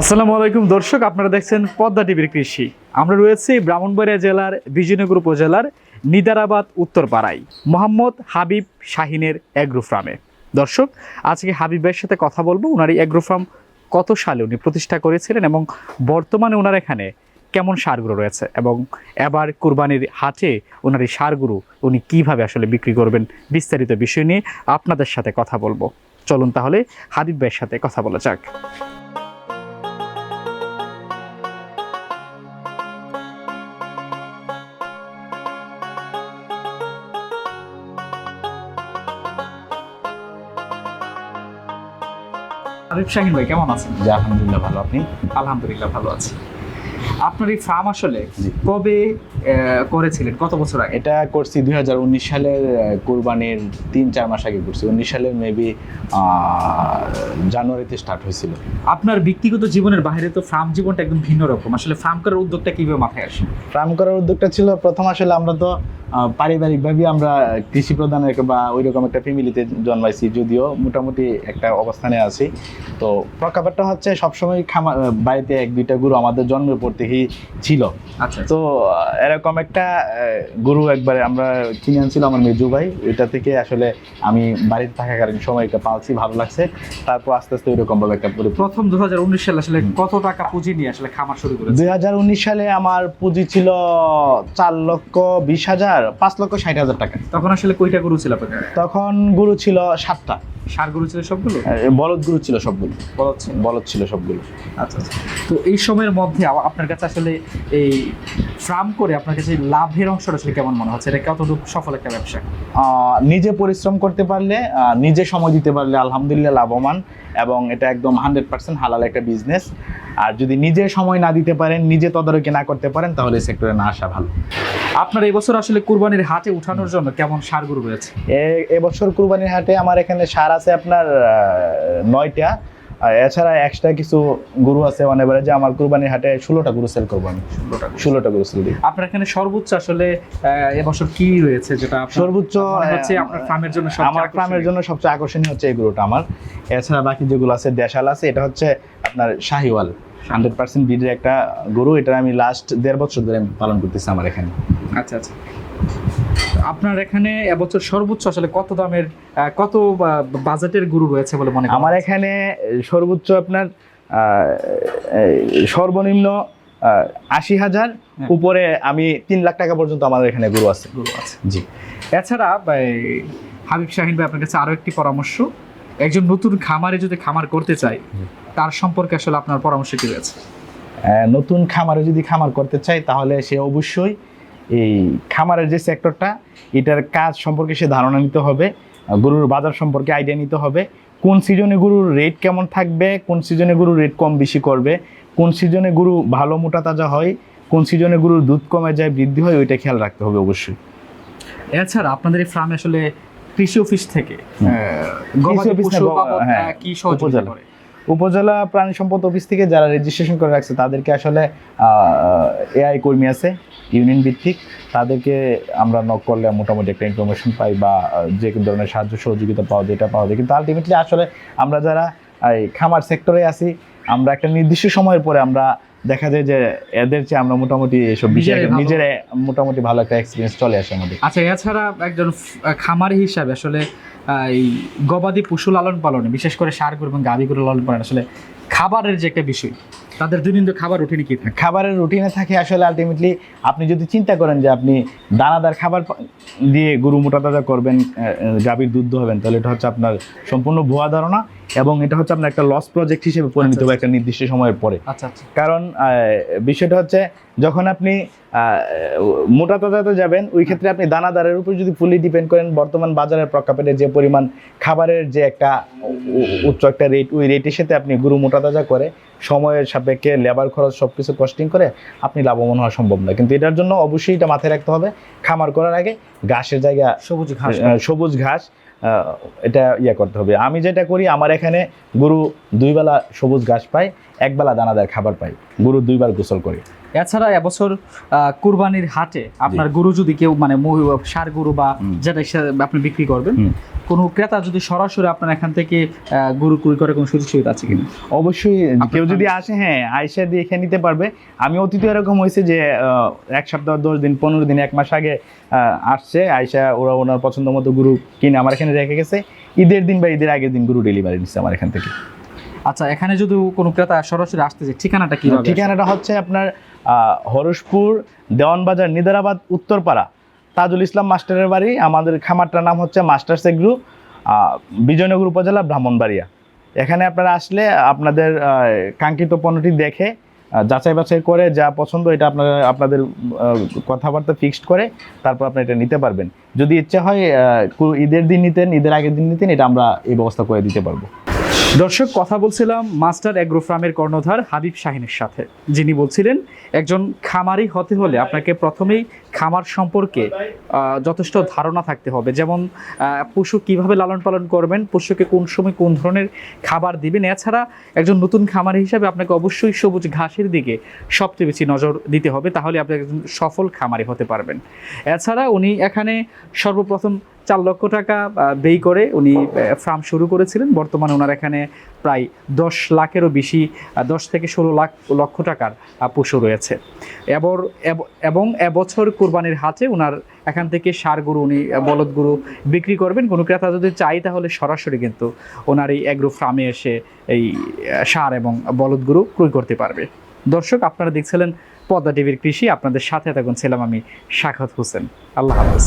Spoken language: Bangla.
আসসালামু আলাইকুম দর্শক, আপনারা দেখছেন পদ্মা টিভির কৃষি। আমরা রয়েছি ব্রাহ্মণবাড়িয়া জেলার, বিজয়নগর উপজেলার নিদারাবাদ উত্তরপাড়ায়। মোহাম্মদ হাবিব শাহিনের অ্যাগ্রো ফার্মে দর্শক, আজকে হাবিব ভাইয়ের সাথে কথা বলব। ওনার এই অ্যাগ্রো ফার্ম কত সালে উনি প্রতিষ্ঠা করেছিলেন এবং বর্তমানে ওনার এখানে কেমন সারগুলো রয়েছে এবং এবার কুরবানির হাটে ওনার এই সারগুলো উনি কীভাবে আসলে বিক্রি করবেন বিস্তারিত বিষয় নিয়ে আপনাদের সাথে কথা বলব। চলুন তাহলে হাবিব ভাইয়ের সাথে কথা বলা যাক। আরিফ শাহিন ভাই কেমন আছেন? জি আলহামদুলিল্লাহ ভালো। আপনি? আলহামদুলিল্লাহ ভালো আছি। আপনার এই ফার্ম আসলে কবে করেছিলেন? কত বছর আগে? এটা করছি দুই হাজার উনিশ সালের কোরবানির তিন চার মাস আগে করছি। উনিশ সালের মেবি জানুয়ারিতে স্টার্ট হয়েছিল। আপনার ব্যক্তিগত জীবনের বাইরে তো ফার্ম জীবনটা একদম ভিন্ন রকম। আসলে ফার্ম করার উদ্যোগটা কীভাবে মাথায় আসে? ফার্ম করার উদ্যোগটা ছিল প্রথম আসলে আমরা তো আহ, পারিবারিকভাবেই আমরা কৃষি প্রধান বা ওই রকম একটা ফ্যামিলিতে জন্মাইছি যদিও মোটামুটি একটা অবস্থানে আছি। তো প্রকারটা হচ্ছে সবসময় খামার বাড়িতে এক দুইটা গরু আমাদের জন্মের পর থেকেই ছিল। আচ্ছা তো এরকম একটা গরু একবারে আমরা কিনে আনছিল আমার মেজু ভাই। ওইটা থেকে আসলে আমি বাড়িতে থাকাকালীন সময় একটা পালছি ভালো লাগছে। তারপর আস্তে আস্তে ওইরকম ভাবে একটা পরি প্রথম দুই হাজার উনিশ সালে আসলে কত টাকা পুঁজি নিয়ে আসলে খামার শুরু করেছে দুই হাজার উনিশ সালে আমার পুঁজি ছিল চার লক্ষ বিশ হাজার। পাঁচ লক্ষ ষাট হাজার টাকা। তখন আসলে কয়টা গরু ছিল আপনার তখন গরু ছিল সাতটা। সার গরু ছিল সবগুলো? বলদ গরু ছিল সবগুলো। বলা ছিল। বলদ ছিল সবগুলো। আচ্ছা আচ্ছা। তো এই সময়ের মধ্যে আপনার কাছে আসলে এই ফার্ম করে আপনার কাছে লাভের অংশটা আসলে কেমন মনে হচ্ছে? এটা কতটুকু সফল একটা ব্যবসা? নিজে পরিশ্রম করতে পারলে নিজে সময় দিতে পারলে আলহামদুলিল্লাহ লাভবান এবং এটা একদম হান্ড্রেড পার্সেন্ট হালাল একটা বিজনেস। আর যদি নিজে সময় না দিতে পারেন নিজে তদারকি না করতে পারেন তাহলে সেক্টরে না আসা ভালো। আপনার এবছর আসলে কুরবানির হাটে উঠানোর জন্য কেমন সার গরু রয়েছে? এবছর কুরবানির হাটে আমার এখানে সার আছে আপনার নয়টা। এছাড়া এক্সট্রা কিছু গরু আছে মানে এবারে যে আমার কুরবানির হাটে ষোলোটা গরু সেল করব আমি। ষোলোটা গরু। সেল দিই আপনার এখানে সর্বোচ্চ আসলে এবছর কি রয়েছে যেটা সর্বোচ্চ হচ্ছে আপনার ফার্মের জন্য আমার ফার্মের জন্য সবচেয়ে আকর্ষণীয় হচ্ছে এই গরুটা আমার। এছাড়া বাকি যেগুলো আছে দেশাল আছে এটা হচ্ছে আপনার শাহিওয়াল। হান্ড্রেড পার্সেন্ট ব্রিডের একটা গরু এটা আমি লাস্ট দেড় বছর ধরে আমি পালন করতেছি আমার এখানে। আচ্ছা আচ্ছা। আপনার এখানে এবছর সর্বোচ্চ আসলে কত দামের কত বাজেটের গরু রয়েছে বলে মনে আমার এখানে সর্বোচ্চ আপনার সর্বনিম্ন আশি হাজার। হ্যাঁ। উপরে আমি তিন লাখ টাকা পর্যন্ত আমাদের এখানে গরু আছে। গরু আছে। জি। এছাড়া হাবিব শাহিন ভাই আপনার কাছে আরও একটি পরামর্শ। একজন নতুন খামারে যদি খামার করতে চায় তার সম্পর্কে আসলে আপনার পরামর্শ কি রয়েছে? নতুন খামারে যদি খামার করতে চাই তাহলে সে অবশ্যই এই খামারের যে সেক্টরটা এটার কাজ সম্পর্কে সে ধারণা নিতে হবে গরুর বাজার সম্পর্কে আইডিয়া নিতে হবে কোন সিজনে গরুর রেট কেমন থাকবে কোন সিজনে গরুর রেট কম বেশি করবে কোন সিজনে গরু ভালো মোটা তাজা হয় কোন সিজনে গরুর দুধ কমে যায় বৃদ্ধি হয় ওইটা খেয়াল রাখতে হবে অবশ্যই। এছাড়া আপনাদের এই ফার্মে আসলে কৃষি অফিস থেকে। হ্যাঁ, আহ, কি সহযোগিতা উপজেলা। করে? উপজেলা প্রাণী সম্পদ অফিস থেকে যারা রেজিস্ট্রেশন করে রাখছে তাদেরকে আসলে এআই কর্মী আছে ইউনিয়ন ভিত্তিক। তাদেরকে আমরা নক করলে মোটামুটি একটা ইনফরমেশন পাই বা যে কোনো ধরনের সাহায্য সহযোগিতা পাওয়া যায় এটা পাওয়া যায়। কিন্তু আলটিমেটলি আসলে আমরা যারা এই খামার সেক্টরে আছি আমরা একটা নির্দিষ্ট সময়ের পরে আমরা দেখা যায় যে এদের চেয়ে আমরা মোটামুটি এসব বিষয়ে নিজের মোটামুটি ভালো একটা এক্সপিরিয়েন্স চলে আসে আমাদের। আচ্ছা এছাড়া একজন খামারি হিসাবে আসলে এই গবাদি পশু লালন পালনে বিশেষ করে সার গরু এবং গাভী গরু লালন পালন আসলে খাবারের যে একটা বিষয় তাদের দৈনন্দিন খাবার রুটিনে কি থাকে? খাবারের রুটিনে থাকে আসলে আলটিমেটলি আপনি যদি চিন্তা করেন যে আপনি দানাদার খাবার দিয়ে গরু মোটা তাজা করবেন গাভীর দুধ হবেন তাহলে এটা হচ্ছে আপনার সম্পূর্ণ ভুয়া ধারণা এবং এটা হচ্ছে আপনার একটা লস প্রজেক্ট হিসেবে পরিণত আচ্ছা, হবে একটা নির্দিষ্ট সময়ের পরে। আচ্ছা আচ্ছা। কারণ বিষয়টা হচ্ছে যখন আপনি মোটা তাজাতে যাবেন। ওই ক্ষেত্রে আপনি দানাদারের উপর যদি ফুলি ডিপেন্ড করেন বর্তমান বাজারের প্রেক্ষাপটে যে পরিমাণ খাবারের যে একটা উচ্চ একটা রেট ওই রেটের সাথে আপনি গরু মোটা তাজা করে সময়ের সাপেক্ষে লেবার খরচ সব কিছু কস্টিং করে আপনি লাভবান হওয়া সম্ভব না কিন্তু এটার জন্য অবশ্যই এটা মাথায় রাখতে হবে। খামার করার আগে ঘাসের জায়গা সবুজ ঘাস সবুজ ঘাস এটা ইয়ে করতে হবে। আমি যেটা করি আমার এখানে গরু দুই বেলা সবুজ ঘাস পায়। একবেলা দানাদার খাবার পাই। গরু দুইবার গোসল করে। এছাড়া এবছর কুরবানির হাটে আপনার গরু যদি কেউ মানে সার গরু বা যেটা আপনি বিক্রি করবেন। কোনো ক্রেতা যদি সরাসরি আপনার এখান থেকে গরু ক্রয় করে কোনো সুযোগ সুবিধা আছে কিনা? অবশ্যই কেউ যদি আসে হ্যাঁ আইসা দেখে নিতে পারবে। আমি অতীতে এরকম হয়েছে যে এক সপ্তাহ দশ দিন পনেরো দিন এক মাস আগে আসছে আইসা ওরা ওনার পছন্দ মতো গরু কিনে আমার এখানে রেখে গেছে। ঈদের দিন বা ঈদের আগের দিন গরু ডেলিভারি নিচ্ছে আমার এখান থেকে। আচ্ছা এখানে যদি কোনো ক্রেতা সরাসরি আসতে চায়, ঠিকানাটা কি ঠিকানাটা হচ্ছে আপনার হরসপুর দেওয়ানবাজার, নিদারাবাদ, উত্তরপাড়া। তাজুল ইসলাম মাস্টারের বাড়ি, আমাদের খামারটার নাম হচ্ছে মাস্টার সেগ্রু বিজয়নগর উপজেলা, ব্রাহ্মণবাড়িয়া। এখানে আপনারা আসলে আপনাদের কাঙ্ক্ষিত পণ্যটি দেখে যাচাই বাছাই করে যা পছন্দ, এটা আপনারা, আপনাদের কথাবার্তা ফিক্সড করে তারপর আপনি এটা নিতে পারবেন। যদি ইচ্ছা হয় ঈদের দিন নিতেন, ঈদের আগের দিন নিতেন, এটা আমরা এই ব্যবস্থা করে দিতে পারব। দর্শক, কথা বলছিলাম মাস্টার অ্যাগ্রো ফার্মের কর্ণধার হাবিব শাহিনের সাথে। যিনি বলছিলেন, একজন খামারি হতে হলে আপনাকে প্রথমেই খামার সম্পর্কে যথেষ্ট ধারণা থাকতে হবে। যেমন পশু কীভাবে লালন পালন করবেন, পশুকে কোন সময় কোন ধরনের খাবার দিবেন। এছাড়া একজন নতুন খামারি হিসাবে আপনাকে অবশ্যই সবুজ ঘাসের দিকে সবচেয়ে বেশি নজর দিতে হবে, তাহলে আপনি একজন সফল খামারি হতে পারবেন। এছাড়া উনি এখানে সর্বপ্রথম চার লক্ষ টাকা ব্যয় করে উনি ফার্ম শুরু করেছিলেন। বর্তমানে ওনার এখানে প্রায় দশ লাখেরও বেশি দশ থেকে ষোলো লাখ, লক্ষ টাকার পশু রয়েছে। এবর, এবং এবছর কোরবানির হাটে ওনার এখান থেকে সার গরু উনি বলদ গরু বিক্রি করবেন। কোনো ক্রেতা যদি চাই তাহলে সরাসরি কিন্তু ওনার এই অ্যাগ্রো ফার্মে এসে এই সার এবং বলদ গরু ক্রয় করতে পারবে। দর্শক, আপনারা দেখছিলেন পদ্মা টিভির কৃষি। আপনাদের সাথে তখন ছিলাম আমি শাখাত হোসেন। আল্লাহ হাফেজ।